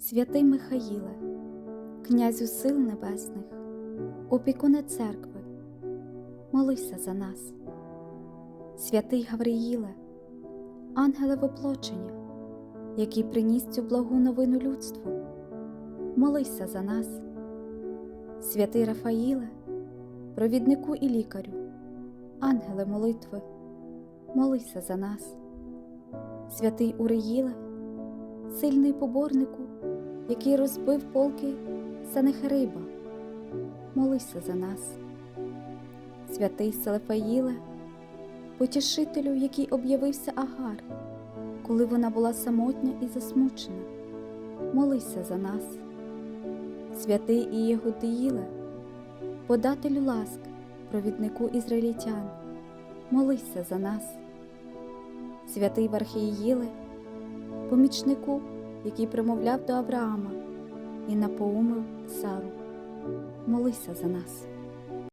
Святий Михаїле, князю сил небесних, опікуне церкви, молися за нас. Святий Гавриїле, ангеле воплочення, який приніс цю благу новину людству, молися за нас. Святий Рафаїле, провіднику і лікарю, ангеле молитви, молися за нас. Святий Уриїле, сильний поборнику, який розбив полки Санехериба, молися за нас. Святий Селефаїле, потішителю, який об'явився Агар, коли вона була самотня і засмучена, молися за нас. Святий Ієгудиїле, подателю ласк, провіднику ізраїльтян, молися за нас. Святий Вархіїле, помічнику, який промовляв до Авраама і напоумив Сару, молися за нас.